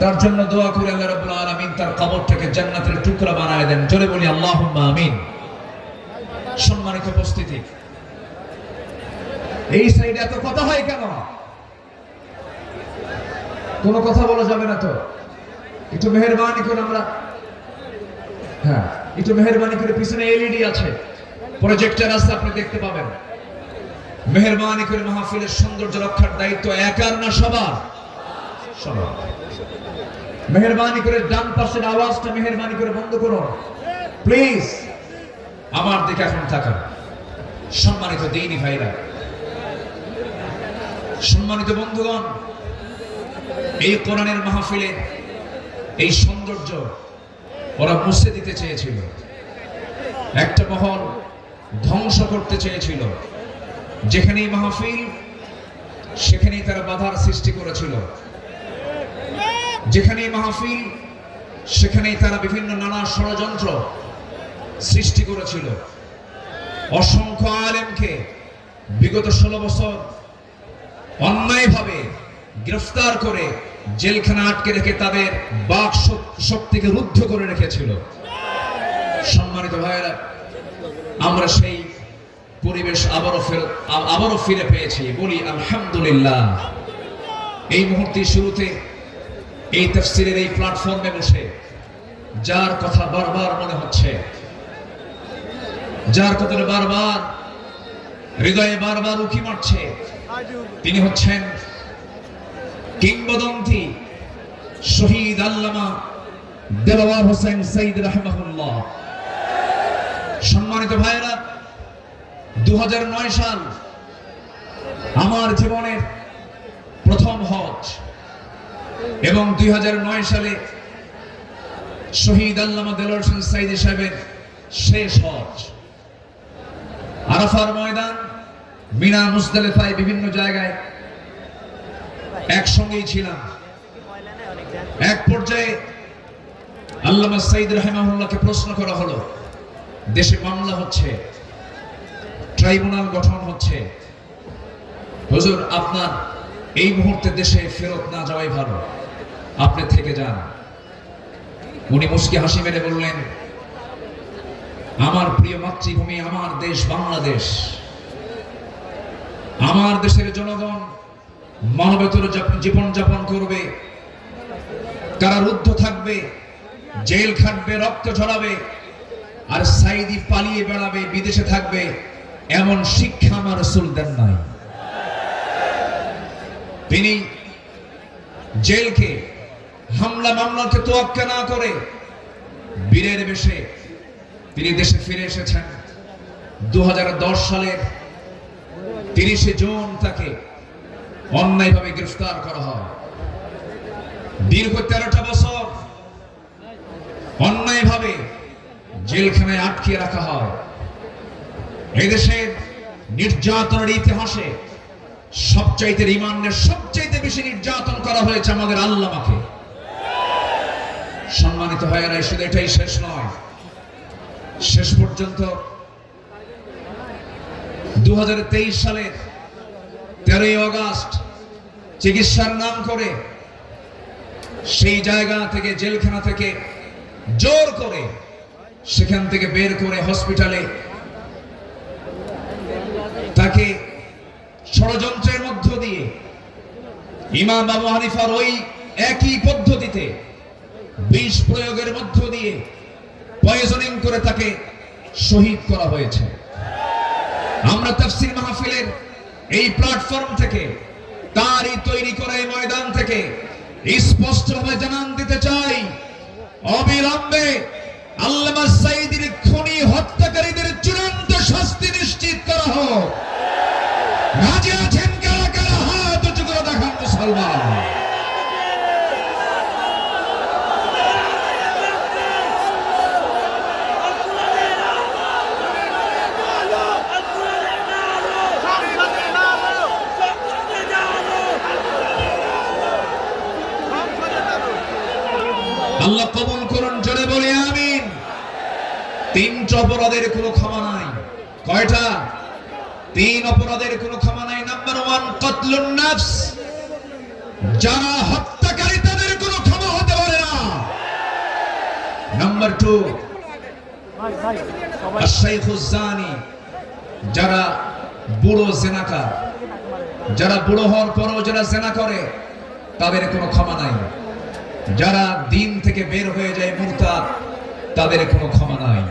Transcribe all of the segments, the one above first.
তার জন্য দোয়া করে আল্লাহ রাব্বুল আলামিন, তার কবরটাকে জান্নাতের টুকরা বানায় দেন। জোরে বলি, আল্লাহুম্মা আমিন। সম্মানিত উপস্থিতি, এই সাইডে এত কথা হয় কেন? কোনো কথা বলা যাবে না তো? একটু মেহরবানি করে আমরা হ্যাঁ একটু মেহরবানি করে পিছনে এলইডি আছে, প্রজেক্টর আছে, আপনি দেখতে পাবেন। মেহরবানি করে মাহফিলের সৌন্দর্য রক্ষার দায়িত্ব একার না সবার? সবার। মেহরবানি করে ডান পাশের আওয়াজটা মেহরবানি করে বন্ধ করুন। প্লিজ আমার দিকে এখন তাকান। সম্মানিত দিনী ভাইরা, সম্মানিত বন্ধুগণ, এই কোরআনের মাহফিলে এই সৌন্দর্য ওরা মুছে দিতে চেয়েছিল। একটা মহল ধ্বংস করতে চেয়েছিল। যেখানেই মাহফিল, সেখানেই তারা বাধার সৃষ্টি করেছিল। যেখানেই মাহফিল, সেখানেই তারা বিভিন্ন নানা ষড়যন্ত্র সৃষ্টি করেছিল। অসংখ্য আলেমকে বিগত ষোলো বছর অন্যায়ভাবে গ্রেফতার করে জেলখানা আটকে রেখে তাদের বাক শক- শক্তিকে রুদ্ধ করে রেখেছিল। সম্মানিত ভাইয়েরা, আমরা সেই পরিবেশ আবারও আবারও ফিরে পেয়েছি। বলি আলহামদুলিল্লাহ। এই মুহূর্তে শুরুতে এই তফসিলের এই প্ল্যাটফর্মে বসে যার কথা বারবার মনে হচ্ছে, যার কথা বারবার হৃদয়ে বারবার উকি মারছে, তিনি হচ্ছেন কিংবদন্তি শহীদ আল্লামা দেলাওয়ার হোসেন সঈদ রাহমাহুল্লাহ। সম্মানিত ভাইরা দু হাজার নয় সাল আমার জীবনের প্রথম হজ। এবং দুই হাজার নয় সালে শহীদ আল্লামা হোসেন সাইদ সাহেবের শেষ হজ। আরাফার ময়দান, মিনা মুজদালিফায় বিভিন্ন জায়গায় একসঙ্গেই ছিলাম। এক পর্যায়ে আল্লামা সাইদ রাহেমাহুল্লাহকে প্রশ্ন করা হলো, দেশে মামলা হচ্ছে, ট্রাইব্যুনাল গঠন হচ্ছে। হুজুর, আপনার এই মুহূর্তে দেশে ফেরত না যাওয়াই ভালো। আপনি থেকে যান। উনি মুসকি হাসি মেরে বললেন, আমার প্রিয় মাতৃভূমি, আমার দেশ বাংলাদেশ। আমার দেশের জনগণ মানবেতর জীবনযাপন করবে। তারা রুদ্ধ থাকবে, জেল খাটবে, রক্ত ঝরাবে, আর সাইদি পালিয়ে বেড়াবে, বিদেশে থাকবে, এমন শিক্ষা আমার রসুল দেন নাই। তিনি জেলকে হামলা মামলাকে তোয়াক্কা না করে বীরের বেশে তিনি দেশে ফিরে এসেছেন। দু হাজার দশ সালের তিরিশে জুন তাকে অন্যায়ভাবে গ্রেফতার করা হয়। দীর্ঘ তেরোটা বছর অন্যায়ভাবে জেলখানায় আটকে রাখা হয়। এদেশের নির্যাতনের ইতিহাসে সবচাইতে রিমান্ডের সবচাইতে বেশি নির্যাতন করা হয়েছে আমাদের আল্লামাকে। সম্মানিত হয় না শুধু এটাই শেষ নয়। শেষ পর্যন্ত দু সালের তেরোই অগাস্ট চিকিৎসার নাম করে সেই জায়গা থেকে, জেলখানা থেকে জোর করে সেখান থেকে বের করে হসপিটালে তাকে ষড়যন্ত্রের মধ্য দিয়ে ইমাম আবু হানিফার ওই একই পদ্ধতিতে বিষ প্রয়োগের মধ্য দিয়ে পয়জনিং করে তাকে শহীদ করা হয়েছে। আমরা তাফসির মাহফিলের এই প্ল্যাটফর্ম থেকে, তারই তৈরি করা এই ময়দান থেকে স্পষ্টভাবে জানান দিতে চাই, অবিলম্বে আল্লামা সাইদির খুনি হত্যাকারীদের চূড়ান্ত শাস্তি নিশ্চিত করা হোক। রাজি আছেন কারা কারা? হাত উঁচু করে দেখান মুসলমান। আল্লাহ কবুল করুন, জোরে বলে, আমিন। তিনটা অপরাধের কোনো ক্ষমা নাই। কয়টা? তিন অপরাধের কোনো কতলুন নাফস, যারা হত্যাকারী তাদের কোনো ক্ষমা নাম্বার টু আশাইখুজানি যারা বুড়ো যারা বুড়ো হওয়ার পরও যারা জেনা করে, তাদের কোনো ক্ষমা নাই। যারা দিন থেকে বের হয়ে যায় মুরতাদ, তাদের কোনো ক্ষমা নাই।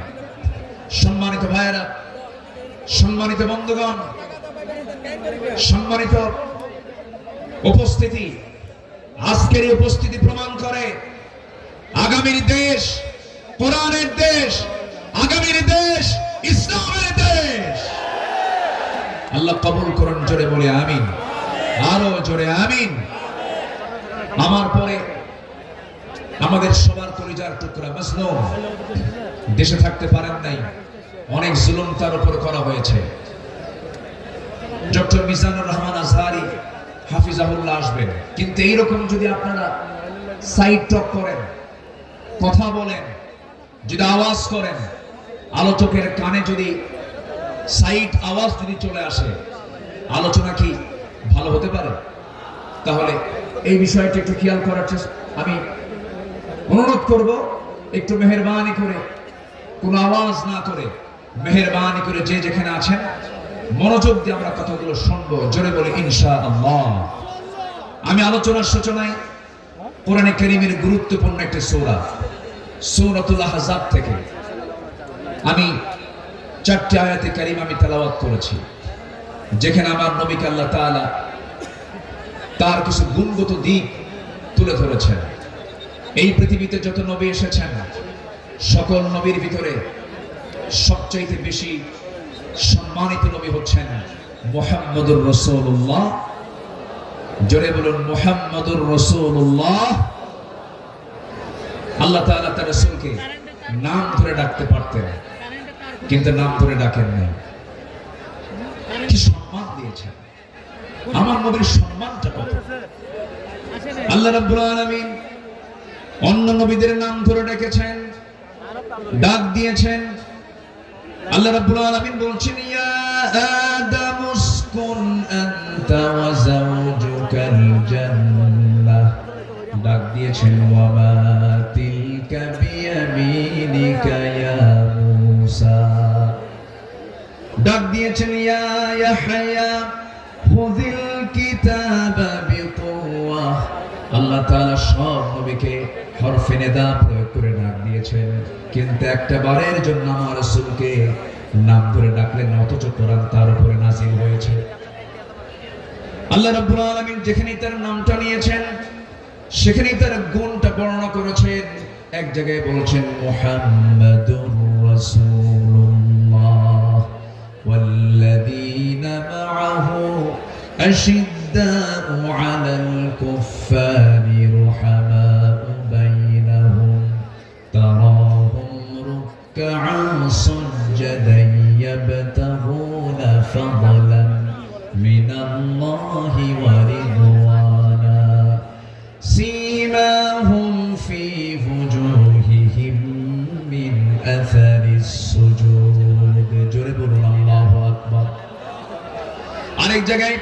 সম্মানিত ভাইয়েরা, সম্মানিত বন্ধুগণ সম্মানিত উপস্থিতি। আজকের উপস্থিতি প্রমাণ করে আগামীর দেশ, কোরআনের দেশ, আগামীর দেশ, ইসলামের দেশ। আল্লাহ কবুল করুন, জোরে বলে আমিন। আরও জোরে আমিন। আমার পরে আমাদের সবার পরিজার টুকরা মাসলুম দেশে থাকতে পারেন নাই। অনেক জুলুম তার উপর করা হয়েছে। ডক্টর মিজানুর রহমান আজহারি হাফিজাহুল্লাহ আসবেন। কিন্তু এইরকম যদি আপনারা সাইড টক করেন, কথা বলেন, যদি আওয়াজ করেন, আলোচকের কানে যদি সাইড আওয়াজ যদি চলে আসে, আলোচনা কি ভালো হতে পারে? তাহলে এই বিষয়টি একটু খেয়াল করার চেষ্টা আমি অনুরোধ করব, একটু মেহরবানি করে, কোনো আওয়াজ না করে, মেহরবানি করে যে যেখানে আছেন মনোযোগ দিয়ে আমরা কথাগুলো শুনব। জোরে বলে ইনশা আল্লাহ আমি আলোচনার সূচনায় কোরআনে করিমের গুরুত্বপূর্ণ একটা সৌরা, সৌরাতুল আহজাব থেকে আমি চারটি আয়াতে কারিম আমি তেলাওয়াত করেছি, যেখানে আমার নবীকে আল্লাহ তাআলা তার কিছু গুণগত দিক তুলে ধরেছেন। এই পৃথিবীতে যত নবী এসেছেন, সকল নবীর ভিতরে সবচাইতে বেশি সম্মানিত নবী হচ্ছেন মোহাম্মদুর রসুল্লাহ জোরে বলুন, মোহাম্মদুর রসুল্লাহ আল্লাহ তাআলা তার রসুলকে নাম ধরে ডাকতে পারতেন, কিন্তু নাম ধরে ডাকেন নাই। কি সম্মান দিয়েছেন? আমার নবীর সম্মানটা কত? আল্লাহ রাব্বুল আলামিন অন্য নবীদের নাম ধরে ডেকেছেন, ডাক দিয়েছেন আল্লাহ রাব্বুল আলামিন বলছেন, ইয়া আদাম উসকুন আনতা ওয়া যাওজুকাল ডাক দিয়েছেন, ওয়া মা তিলকা বিয়ামিনিকা ইয়া মূসা। ডাক দিয়েছেন, ইয়া ইয়াহইয়া, খুযিল কিতাবা বিকুওয়া আল্লাহ তাআলা সব নবীকে হরফে নেদা প্রয়োগ করে ডাক দিয়েছেন কিন্তু একটা বারের জন্য আমার রাসূলকে নাম ধরে ডাকলেন অথচ কোরআন তার উপরে নাজিল হয়েছে আল্লাহ রাব্বুল আলামিন যেখানেই তার নামটা নিয়েছেন সেখানেই তার গুণটা বর্ণনা করেছেন এক জায়গায় বলেছেন মুহাম্মাদুর রাসূলুল্লাহ والذين معه أشداء على الكفار ركعا سجدا يبتغون فضلا من الله ورضوانا سيماهم في وجوههم من أثر السجود جرب الله أكبر আরেক জায়গায়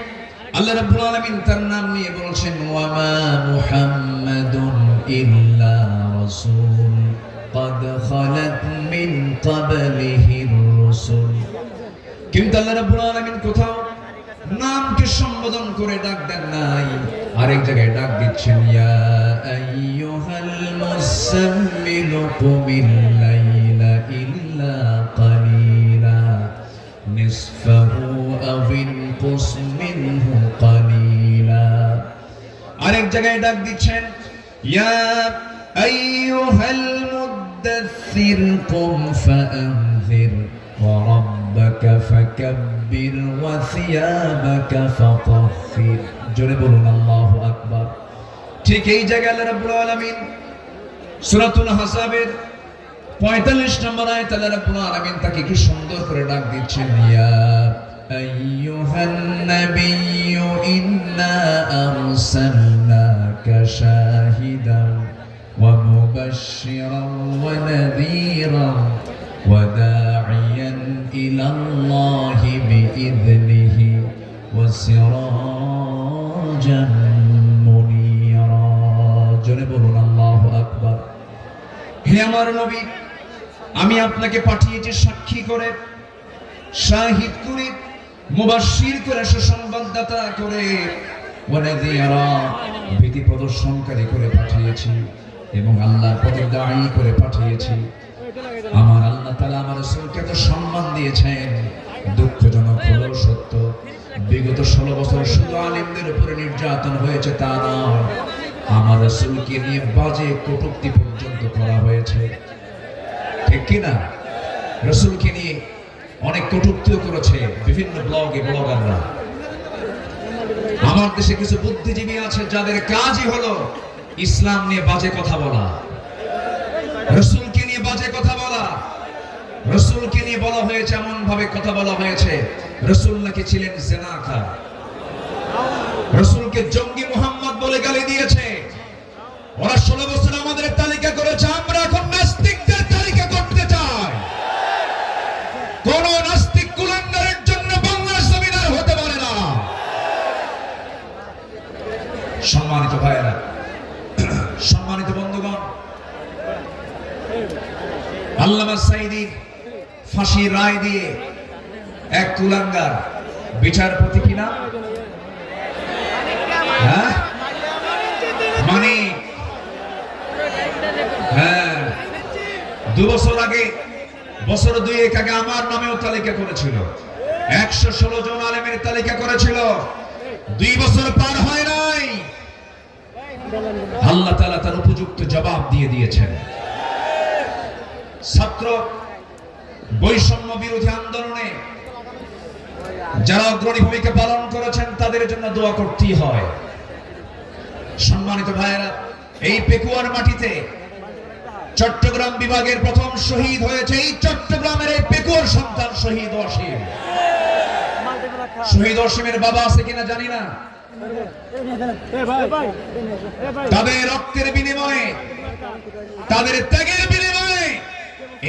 আল্লাহ রাব্বুল আলামিন তার নাম নিয়ে বলছেন ওয়ামা মুহাম্মাদুন ইল্লা রাসূল قد خلت কিন্তু আল্লাহ রাব্বুল আলামিন কোথাও নামকে সম্বোধন করে ডাক দেন নাই। আরেক জায়গায় ডাক দিচ্ছেন, ইয়া আইয়ুহাল মুসাম্মিল কুমিল লাইলা ইল্লা কালিলা। নিসফাহু আও ইনকুস মিনহু কালিলা। আরেক জায়গায় ডাক দিচ্ছেন, ইয়া আইয়ুহাল মুদাথথির কুম ফাআনযির وربك فكبر وثيابك فطهر জোরে বলুন আল্লাহু আকবার ঠিক এই জায়গায় আল্লাহ রাব্বুল আলামিন সূরাতুল হাসাবের 45 নম্বর আয়াত আল্লাহ রাব্বুল আলামিন তাকে কি সুন্দর করে ডাক দিচ্ছেন ইয়া আইয়ুহান নাবিয়্যু ইন্না আরসালনাকা শাহিদান ওয়া মুবাশশিরান ওয়া নাযীরান وداعيا إلى الله بإذنه وسراجا منيرا جنب الله أكبر হে আমার নবী আমি আপনাকে পাঠিয়েছি সাক্ষী করে শাহিদ করে মুবাশশির করে সুসংবাদদাতা করে ওয়ানাদিয়ারা ভীতি প্রদর্শনকারী করে পাঠিয়েছি এবং আল্লাহর পথে দায়ী করে পাঠিয়েছি। আমার আল্লাহ তাআলা আমার রাসূলকে এত সম্মান দিয়েছেন। দুঃখজনক হলো সত্য, বিগত ষোলো বছর শুধু আলেমদের উপরে নির্যাতন হয়েছে তা নয়, আমার রাসূলকে নিয়ে বাজে কটূক্তি পর্যন্ত করা হয়েছে। ঠিক কিনা রসুলকে নিয়ে অনেক কটূক্তিও করেছে বিভিন্ন ব্লগে ব্লগাররা। আমার দেশে কিছু বুদ্ধিজীবী আছে যাদের কাজই হলো ইসলাম নিয়ে বাজে কথা বলা। রসুলকে নিয়ে বাজে কথা বলা। রসুলকে নিয়ে বলা হয়েছে এমন ভাবে কথা বলা হয়েছে, রসুল নাকি ছিলেন জেনাখা রসুলকে জঙ্গি মোহাম্মদ বলে গালি দিয়েছে। ওরা ষোলো বছর আমাদের তালিকা করেছে, আমরা এখন নাস্তিকদের তালিকা করতে চাই। কোন নাস্তিক কুলাঙ্গারের জন্য বাংলার জমিদার হতে পারে না। সম্মানিত ভাইয়েরা সম্মানিত বন্ধুগণ আল্লামা সাইদি ফাঁসির রায় দিয়ে এক কুলাঙ্গার বিচারপতি কিনা হ্যাঁ? মানে? হ্যাঁ। দু বছর আগে, বছর দুই এক আগে আমার নামেও তালিকা করেছিল। একশো ষোলো জন আলেমের তালিকা করেছিল। দুই বছর পার হয় নাই। আল্লাহ তাআলা তার উপযুক্ত জবাব দিয়ে দিয়েছেন। ছাত্র বৈষম্য বিরোধী আন্দোলনে যারা অগ্রণী ভূমিকা পালন করেছেন, তাদের জন্য দোয়া করতেই হয়। সম্মানিত ভাইয়েরা, এই পেকুয়ার মাটিতে চট্টগ্রাম বিভাগের প্রথম শহীদ হয়েছে। এই চট্টগ্রামের এই পেকুয়ার সন্তান শহীদ অসীম। শহীদ অসীমের বাবা আছে কিনা জানি না। তাদের রক্তের বিনিময়ে, তাদের ত্যাগের বিনিময়ে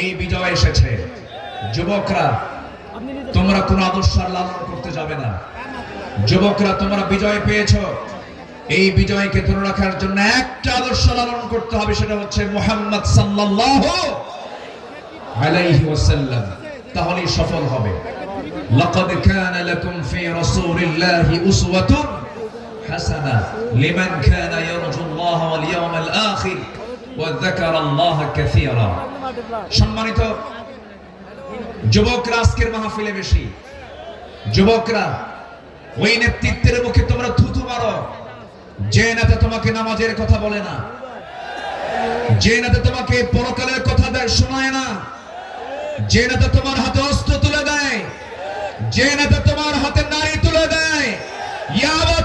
এই বিজয় এসেছে। যুবকরা, তোমরা কোন আদর্শ লালন করতে যাবে না। যুবকরা, তোমরা বিজয় পেয়েছ। এই বিজয়কে ধরে রাখার জন্য একটা আদর্শ লালন করতে হবে, সেটা হচ্ছে মুহাম্মদ সাল্লাল্লাহু আলাইহি ওয়াসাল্লাম। তাহলেই সফল হবে। ওয়াল ইয়াওমাল আখির। সম্মানিত যুবকরা, আজকের মাহফিলে বেশি। যুবকরা, ওই নেতৃত্বের মুখে তোমরা থুতু মারো। যে নেতা তোমাকে নামাজের কথা বলে না, যে নেতা তোমাকে পরকালের কথা দেয় শোনায় না, যে নেতা তোমার হাতে অস্ত্র তুলে দেয়, যে নেতা তোমার হাতে নারী তুলে দেয় ইয়াবা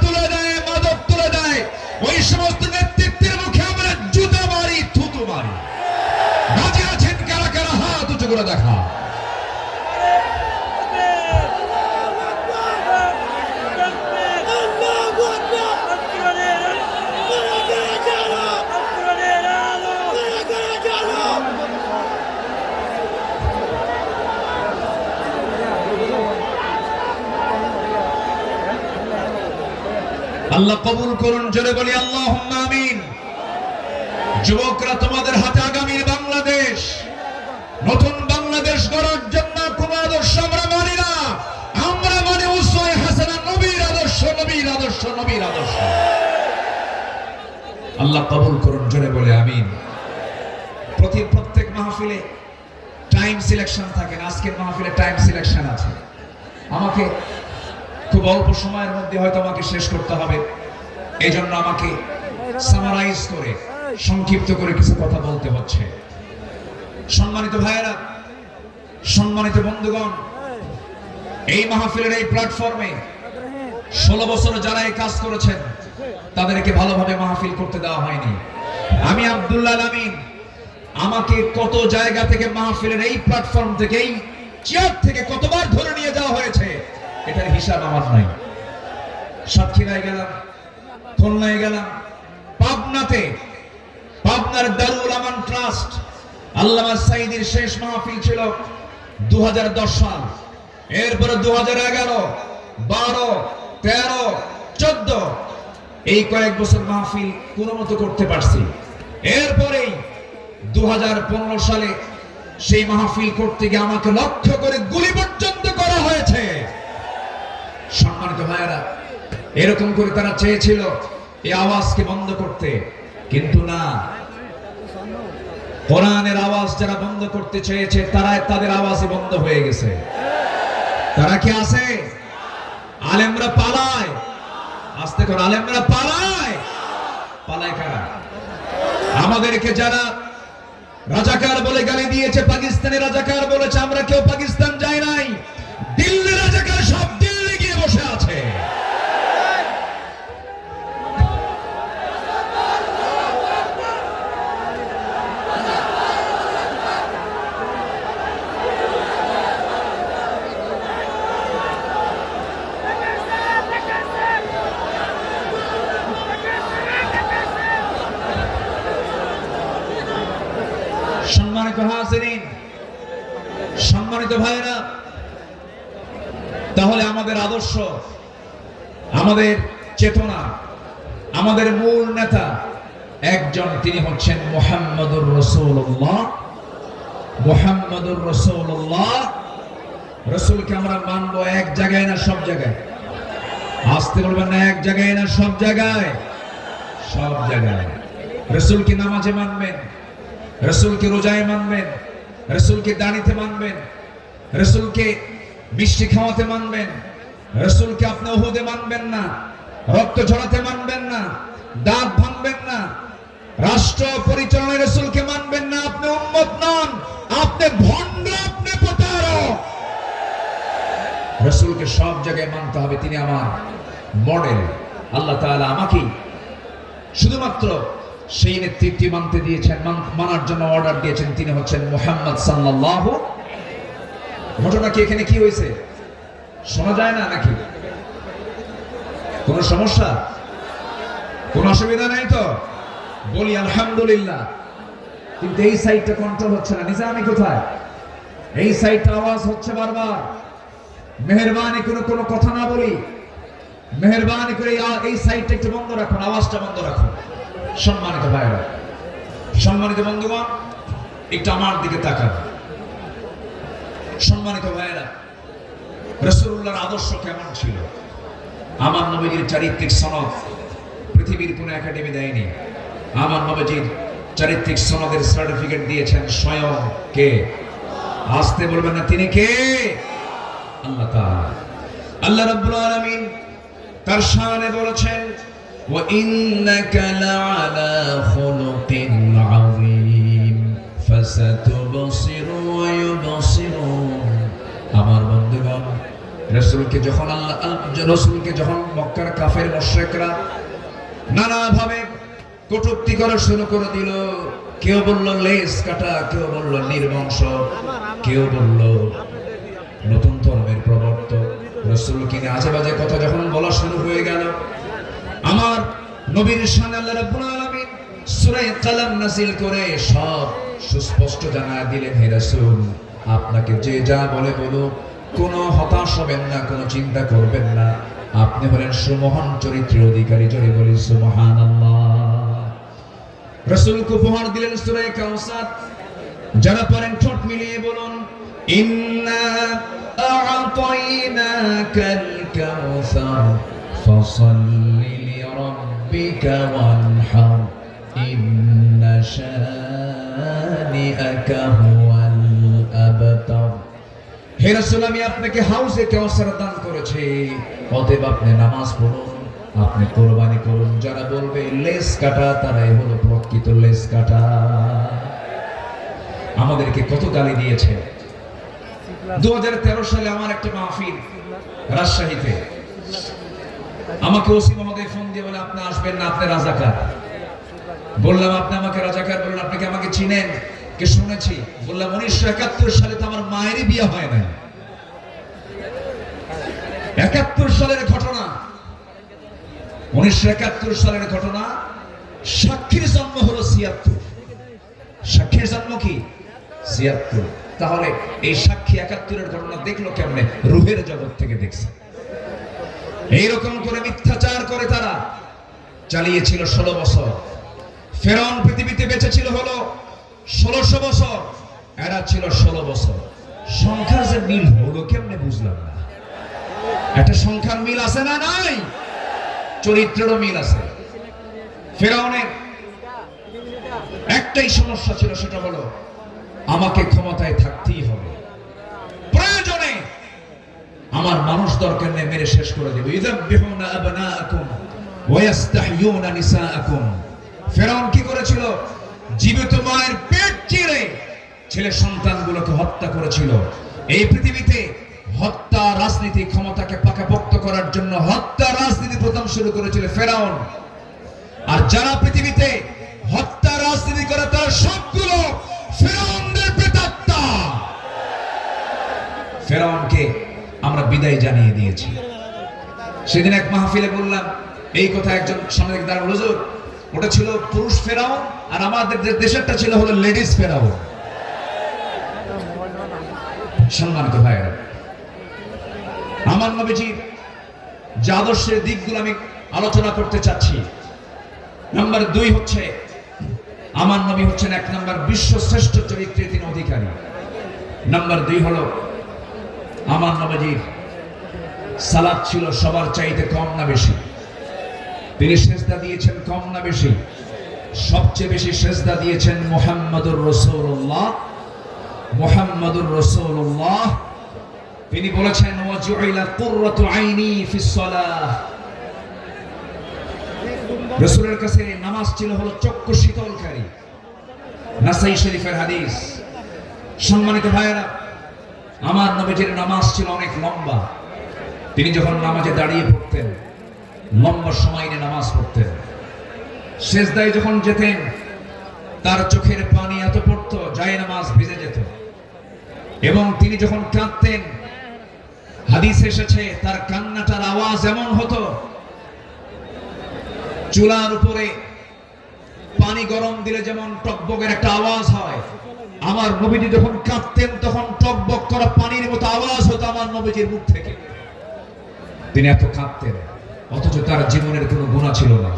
আল্লাহ কবুল করুন, জোরে বলি আল্লাহ আমিন। যুবকরা তোমাদের হাতে আগামীর বাংলাদেশ, নতুন বাংলাদেশ গড়ার জন্য আমরা মানি না। আমরা মানে উসওয়ায়ে হাসানা নবীর আদর্শ নবীর আদর্শ নবীর আদর্শ। আল্লাহ কবুল করুন, জোরে বলে আমিন। প্রতি প্রত্যেক মাহফিলে টাইম সিলেকশন থাকে আজকের মাহফিলে টাইম সিলেকশন আছে। আমাকে খুব অল্প সময়ের মধ্যে হয়তো আমাকে শেষ করতে হবে। এই জন্য আমাকে সামারাইজ করে, সংক্ষিপ্ত করে কিছু কথা বলতে হচ্ছে। সম্মানিত ভাইয়েরা, সম্মানিত বন্ধুগণ, এই মাহফিলের এই প্ল্যাটফর্মে ষোলো বছর যারা এই কাজ করেছেন, তাদেরকে ভালোভাবে মাহফিল করতে দেওয়া হয়নি। আমি আব্দুল্লাহ আমিন, আমাকে কত জায়গা থেকে মাহফিলের এই প্ল্যাটফর্ম থেকে এই চেয়ার থেকে কতবার ধরে নিয়ে যাওয়া হয়েছে এটার হিসাব আমার নাই সাতক্ষীরায় গেলাম, খুলনায় গেলাম, পাবনাতে। পাবনার দারুল আমান ট্রাস্ট, আল্লামা সাইদির শেষ মাহফিল ছিল দু সাল। এরপরে দু হাজার এগারো, বারো, তেরো, চোদ্দ, এই কয়েক বছর মাহফিল কোনো মতো করতে পারছি। এরপরেই দু সালে সেই মাহফিল করতে গিয়ে আমাকে লক্ষ্য করে গুলি পর্যন্ত করা হয়েছে। ভাইয়েরা, এরকম করে তারা চেয়েছিল এই আওয়াজকে বন্ধ করতে। কিন্তু না। কোরআনের আওয়াজ যারা বন্ধ করতে চেয়েছে তারা তাদের আওয়াজই বন্ধ হয়ে গেছে। তারা কি আছে? আলেমরা পালায়। আস্তে করে, আলেমরা পালায়। পালায় কারা? আমাদেরকে যারা রাজাকার বলে গালি দিয়েছে, পাকিস্তানি রাজাকার বলেছে, আমরা কেউ পাকিস্তান যাই নাই আদর্শ, আমাদের চেতনা, আমাদের মূল নেতা একজন তিনি হচ্ছেন মোহাম্মদুর রসুল্লাহ মোহাম্মদুর রসুল্লাহ রসুলকে আমরা মানবো এক জায়গায় না সব জায়গায়? আসতে বলবেন না, এক জায়গায় না সব জায়গায়? সব জায়গায়। রসুলকে নামাজে মানবেন, রসুলকে রোজায় মানবেন, রসুলকে দাঁড়িতে মানবেন, রসুলকে মিষ্টি খাওয়াতে মানবেন রসুলকে আপনি ওহুদে মানবেন না, রক্ত ঝরাতে মানবেন না, দাঁত ভাঙবেন না, রাষ্ট্র পরিচালনায় রসুলকে মানবেন না, আপনি উন্মত নন, আপনি ভণ্ড, আপনি রসুলকে সব জায়গায় মানতে হবে, তিনি আমার মডেল। আল্লাহ তাআলা আমাকেই শুধুমাত্র সেই নেতৃত্বে মানতে দিয়েছেন, মান- মানার জন্য অর্ডার দিয়েছেন, তিনি হচ্ছেন মোহাম্মদ সাল্লাল্লাহু ঘটনা কি, এখানে কি হয়েছে? শোনা যায় না নাকি? কোন সমস্যা? কোন অসুবিধা নাই তো? বলি আলহামদুলিল্লাহ। কিন্তু এই সাইডটা কন্ট্রোল হচ্ছে না। নিচে আমি কোথায়? এই সাইডটা আওয়াজ হচ্ছে বারবার। মেহরবানি কোনো কোনো কথা না বলি। মেহরবানি করে এই সাইডটা একটু বন্ধ রাখুন, আওয়াজটা বন্ধ রাখুন। সম্মানিত ভাইরা সম্মানিত বন্ধুগণ, একটু আমার দিকে তাকান। সম্মানিত ভাইরা রসুল্লাহর আদর্শ কেমন ছিল? আমার নবীজির চারিত্রিক সনদ পৃথিবীর কোনো একাডেমি দেয়নি। আমার নবীজির চারিত্রিক সনদের সার্টিফিকেট দিয়েছেন স্বয়ং কে? আসতে বলবেন না, তিনি কে? আল্লাহ আল্লাহ রাব্বুল আলামিন তার শানে বলেছেন, ওয়া ইন্নাকা লাআলা খুলুকিন আযীম রাসূলকে যখন আল্লাহ আল- যখন মক্কার কাফের মুশরিকরা নানাভাবে কটূক্তি করা শুরু করে দিল, কেউ বলল লেস কাটা। কেউ বলল, নির্বংশ। কেউ বলল, নতুন ধর্মের প্রবর্তক। রসুল কিনে আজে বাজে কথা যখন বলা শুরু হয়ে গেল, আমার নবীর শান আল্লাহ রাব্বুল আলামিন সূরা কালাম নাযিল করে সব সুস্পষ্ট জানায় দিলেন, হে রাসূল, আপনাকে যে যা বলে বলুক কোনো হতাশ হবেন না, কোনো চিন্তা করবেন না। আপনি হলেন সুমহান চরিত্রের অধিকারী জোরে বলি রসুলকে উপহার দিলেন যারা পারেন ঠোঁট মিলিয়ে বলুন, ইন্না আ'তাইনাকাল আমি আপনাকে দান করেছি। অতএব আপনি নামাজ পড়ুন, আপনি করুন। যারা বলবে, লেস কাটা তারাই হলো প্রকৃত লেস কাটা। আমাদেরকে কত গালি দিয়েছে। দু হাজার তেরো সালে আমার একটা মাহফিল রাজশাহীতে। আমাকে ওসি মহোদয় ফোন দিয়ে বলে, আপনি আসবেন না, আপনি রাজাকার। বললাম, আপনি আমাকে রাজাকার বললেন আপনি কি আমাকে চিনেন? কে শুনেছি? বললাম, উনিশশো একাত্তর সালে তো আমার মায়েরই বিয়ে হয় নাই। একাত্তর সালের ঘটনা। উনিশশো একাত্তর সালের ঘটনা, সাক্ষীর জন্ম হলো ছিয়াত্তর। সাক্ষীর জন্ম কি? ছিয়াত্তর। তাহলে এই সাক্ষী একাত্তরের ঘটনা দেখল কেমনে? রুহের জগৎ থেকে দেখছে। এইরকম করে মিথ্যাচার করে তারা। চালিয়েছিল ষোলো বছর। ফেরন পৃথিবীতে বেঁচেছিল হলো ষোলোশো বছর। এরা ছিল ষোলো বছর। সংখ্যার যে মিল হলো কেমনে বুঝলাম না। একটা সংখ্যার মিল আছে না নাই? চরিত্রেরও মিল আছে। ফেরাউনের একটাই সমস্যা ছিল, সেটা হলো আমাকে ক্ষমতায় থাকতেই হবে। প্রয়োজনে আমার মানুষ দরকার নেই, মেরে শেষ করে দেবে। ইযাববিহুনা আবনাআকুম ওয়া ইস্তাহইয়ুনা নিসাআকুম। ফেরাউন কি করেছিল? জীবিত মায়ের চিরে ছেলে সন্তানগুলোকে হত্যা করেছিল। এই পৃথিবীতে হত্যা রাজনীতি ক্ষমতাকে পাকাপোক্ত করার জন্য হত্যা রাজনীতি প্রথম শুরু করেছিল ফেরাউন। আর যারা পৃথিবীতে হত্যা রাজনীতি করে তারা সবগুলো ফেরাউনকে আমরা বিদায় জানিয়ে দিয়েছি। সেদিন এক মাহফিলে বললাম, এই কথা একজন সামনে দাঁড়ানো হুজুর ওটা ছিল পুরুষ ফেরাও আর আমাদের দেশেরটা ছিল হলো লেডিস ফেরাউন। সম্মানিত ভাইয়েরা, আমার নবীজির যে আদর্শের দিকগুলো আমি আলোচনা করতে চাচ্ছি, নাম্বার দুই হচ্ছে, আমার নবী হচ্ছেন এক নাম্বার বিশ্ব শ্রেষ্ঠ চরিত্রের তিনি অধিকারী। নাম্বার দুই হলো, আমার নবীজির সালাদ ছিল সবার চাইতে কম না বেশি। তিনি সেজদা দিয়েছেন কম না বেশি? সবচেয়ে বেশি সেজদা দিয়েছেন মোহাম্মদুর রসুল্লাহ মোহাম্মদুর রসুল্লাহ তিনি বলেছেন আইনি রসুলের কাছে নামাজ ছিল হলো চক্ষু শীতলকারী। নাসাই শরীফের হাদিস। সম্মানিত ভাইয়েরা, আমার নবীজির নামাজ ছিল অনেক লম্বা। তিনি যখন নামাজে দাঁড়িয়ে পড়তেন লম্বা সময় নিয়ে নামাজ পড়তেন। শেষদায় যখন যেতেন, তার চোখের পানি এত পড়তো, যায় নামাজ ভিজে যেত। এবং তিনি যখন কাঁদতেন, হাদিস এসেছে, তার কান্নাটার আওয়াজ এমন হতো, চুলার উপরে পানি গরম দিলে যেমন টকবকের একটা আওয়াজ হয়। আমার নবীজি যখন কাঁদতেন, তখন টকবক করা পানির মতো আওয়াজ হতো আমার নবীজির মুখ থেকে। তিনি এত কাঁদতেন। অথচ তার জীবনের কোনো গুণা ছিল না।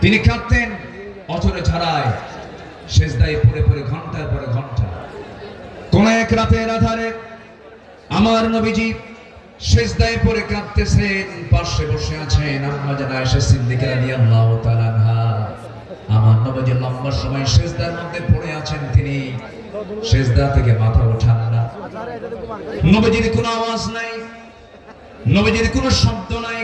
তিনি কাঁদতেন অচরে ছাড়ায় শেষদায় পরে পরে ঘণ্টার পরে ঘণ্টা। কোন এক রাতের আধারে আমার নবীজি শেষদায় পরে কাঁদতেছেন, পাশে বসে আছেন আম্মা জানা এসে সিদ্দিকা রাদিয়াল্লাহু তাআলা আমার নবীজি লম্বা সময় শেষদার মধ্যে পড়ে আছেন তিনি। শেষদা থেকে মাথা ওঠান না। নবীজির কোনো আওয়াজ নাই। নবীজির কোনো শব্দ নাই।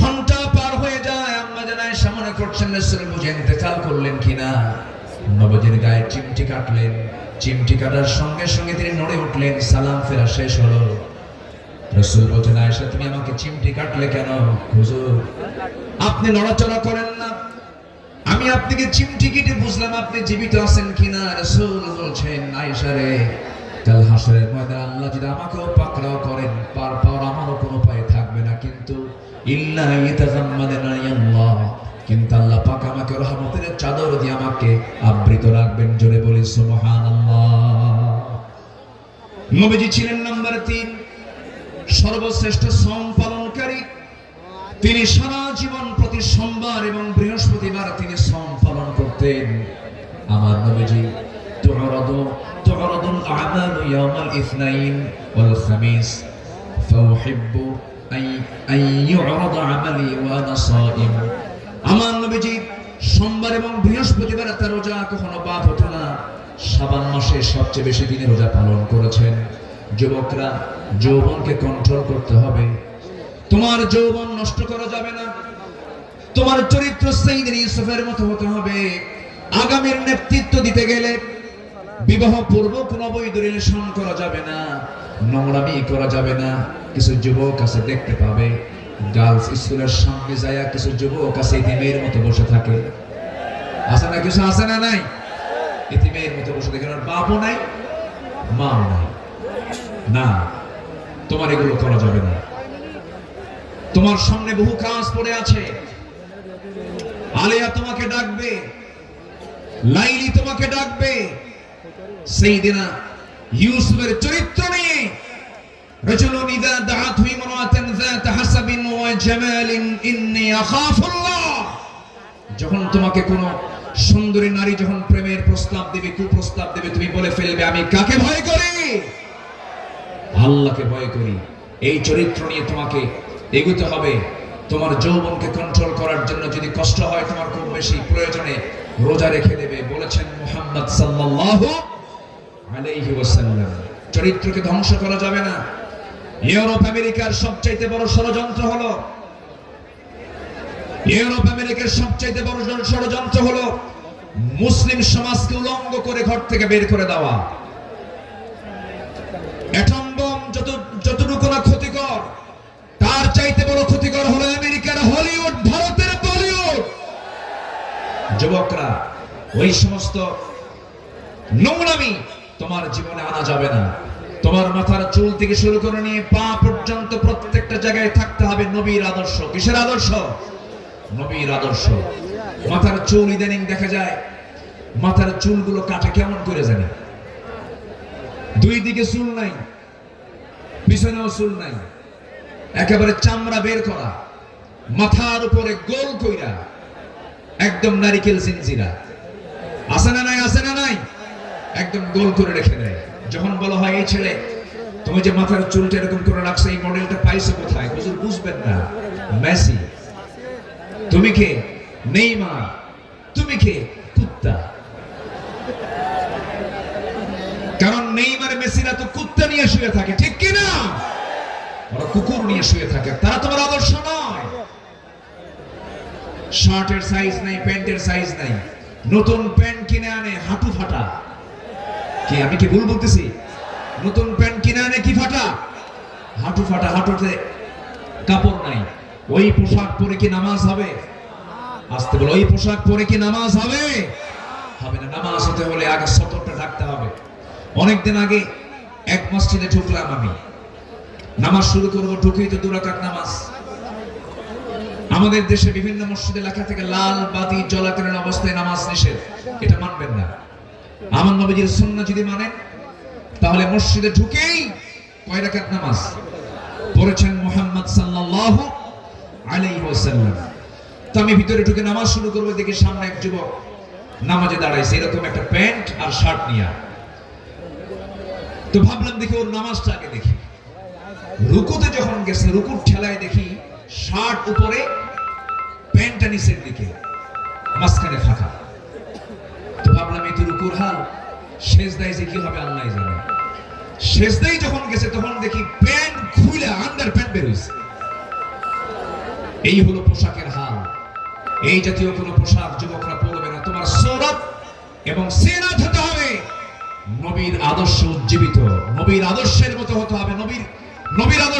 ঘণ্টা পার হয়ে যায়, আম্মা জানায়, সামনে করছেন বুঝে ইন্তেকাল করলেন কিনা। নবীজির গায়ে চিমটি কাটলেন। চিমটি কাটার সঙ্গে সঙ্গে তিনি নড়ে উঠলেন। সালাম ফেরা শেষ হলো। রসুল বলছেন, আয়েশা, তুমি আমাকে চিমটি কাটলে কেন? হুজুর, আপনি নড়াচড়া করেন না। আমি আপনাকে চিমটি কেটে বুঝলাম, আপনি জীবিত আছেন কিনা? রসুল বলছেন, আয়েশা রে কাল হাসরের ময়দান, আল্লাহ যদি আমাকেও পাকড়াও করেন পার পাওয়ার আমারও কোনো পায়ে থাকবে না। কিন্তু কিন্তু আল্লাহ পাক আমাকে রহমতের চাদর দিয়ে আমাকে আবৃত রাখবেন। জোরে বলি সুবহান নবীজি ছিলেন নাম্বার তিন, সর্বশ্রেষ্ঠ শ্রম তিনি সারা জীবন প্রতি সোমবার এবং বৃহস্পতিবার তিনি শ্রম পালন করতেন। আমার নবীজি তোমরা تعرض الأعمال يوم الاثنين والخميس فأحب أن أن يعرض عملي وأنا صائم আমার নবীজি সোমবার এবং বৃহস্পতিবার তার রোজা কখনো বাদ হতো না সাবান মাসে সবচেয়ে বেশি দিনে রোজা পালন করেছেন যুবকরা যৌবনকে কন্ট্রোল করতে হবে তোমার যৌবন নষ্ট করা যাবে না তোমার চরিত্র সেইদিন ইউসুফের মতো হতে হবে আগামীর নেতৃত্ব দিতে গেলে বিবাহ পূর্ব কোনো বৈধ রিলেশন করা যাবে না, নোংরামি করা যাবে না। কিছু যুবক আছে, দেখতে পাবে। গার্লস স্কুলের সামনে যায় কিছু যুবক আছে ইতিমের মতো বসে থাকে। আছে না কিছু? আছে না নাই? ইতিমের মতো বসে থাকে। ওর বাপও নাই, মাও নাই। না, তোমার এগুলো করা যাবে না। তোমার সামনে বহু কাজ পড়ে আছে। আলিয়া তোমাকে ডাকবে, লাইলি তোমাকে ডাকবে। সেই দিনা ইউসুফের চরিত্র নিয়ে رجل إذا دعته امرأة ذات حسب وجمال إني أخاف الله যখন তোমাকে কোনো সুন্দরী নারী যখন প্রেমের প্রস্তাব দেবে কুপ্রস্তাব দেবে তুমি বলে ফেলবে আমি কাকে ভয় করি আল্লাহকে ভয় করি এই চরিত্র নিয়ে তোমাকে এগোতে হবে তোমার যৌবনকে কন্ট্রোল করার জন্য যদি কষ্ট হয় তোমার খুব বেশি প্রয়োজনে রোজা রেখে দেবে বলেছেন মুহাম্মদ সাল্লাল্লাহু চরিত্রকে ধ্বংস করা যাবে না। ইউরোপ আমেরিকার সবচাইতে বড় ষড়যন্ত্র হলো, ইউরোপ আমেরিকার সবচাইতে বড় ষড়যন্ত্র হলো মুসলিম সমাজকে উলঙ্গ করে ঘর থেকে বের করে দেওয়া। যতটুকু না ক্ষতিকর, তার চাইতে বড় ক্ষতিকর হলো আমেরিকার হলিউড, ভারতের বলিউড। যুবকরা, ওই সমস্ত নোংরামি তোমার জীবনে আনা যাবে না। তোমার মাথার চুল থেকে শুরু করে নিয়ে পা পর্যন্ত প্রত্যেকটা জায়গায় থাকতে হবে নবীর আদর্শ। কিসের আদর্শ? নবীর আদর্শ। মাথার চুল ইদানিং দেখা যায়, মাথার চুলগুলো কাটে কেমন করে জানি? দুই দিকে চুল নাই, পিছনেও চুল নাই, একেবারে চামড়া বের করা, মাথার উপরে গোল কইরা, একদম নারিকেল সিনজিরা। আছে না নাই? আছে না একদম গোল করে রেখে দেয়। যখন বলা হয়, এই ছেলে তুমি যে মাথার চুলটা এরকম করে রাখছো, এই মডেলটা পাইছো কোথায়? হুজুর বুঝবেন না। মেসি, তুমি কে? নেইমার, তুমি কে? কুত্তা। কারণ নেইমার, মেসিরা তো কুত্তা নিয়ে শুয়ে থাকে, ঠিক কি না? ওরা কুকুর নিয়ে শুয়ে থাকে, তারা তোমার আদর্শ নয়। শার্টের সাইজ নাই, প্যান্টের সাইজ নাই। নতুন প্যান্ট কিনে আনে, হাঁটু ফাটা। কি? আমি কি ভুল বলতেছি? নতুন প্যান্ট কিনে আনে কি ফাটা? হাঁটু ফাটা, হাঁটুতে কাপড় নাই। ওই পোশাক পরে কি নামাজ হবে? আসতে বলো, ওই পোশাক পরে কি নামাজ হবে? হবে না, নামাজ হতে হলে আগে সতরটা ঢাকতে হবে। অনেকদিন আগে এক মসজিদে ঢুকলাম আমি। নামাজ শুরু করব, ঢুকেই তো দুরাকাত নামাজ। আমাদের দেশে বিভিন্ন মসজিদে লেখা থেকে, লাল বাতি জলাকালীন অবস্থায় নামাজ নিষেধ। এটা মানবেন না। আমার নবীজির সুন্নাহ যদি মানেন তাহলে মসজিদে ঢুকেই কয় রাকাত নামাজ? পড়েছেন মুহাম্মদ সাল্লাল্লাহু আলাইহি ওয়াসাল্লাম। তো আমি ভিতরে ঢুকে নামাজ শুরু করব দেখি সামনে এক যুবক নামাজে দাঁড়াইছে, এরকম একটা প্যান্ট আর শার্ট নিয়ে। তো ভাবলাম দেখি ওর নামাজটা আগে দেখি। রুকুতে যখন গেছে, রুকুর ঠেলায় দেখি শার্ট উপরে, প্যান্টটা নিচের দিকে, মাঝখানে ফাঁকা। তো ভাবলাম এই তো রুকুর হাল শেষ দায় যে কি হবে আল্লাহ জানে। শেষ দায় যখন গেছে, তখন দেখি প্যান্ট খুলে আন্ডার প্যান্ট বের হয়েছে এই হলো পোশাকের হাল। এই জাতীয় কোনো পোশাক যুবকরা পরবে না। তোমার সৌরভ এবং সেনাত হতে হবে। নবীর আদর্শ উজ্জীবিত। নবীর আদর্শের মতো হতে হবে। নবীর নবীর আদর্শ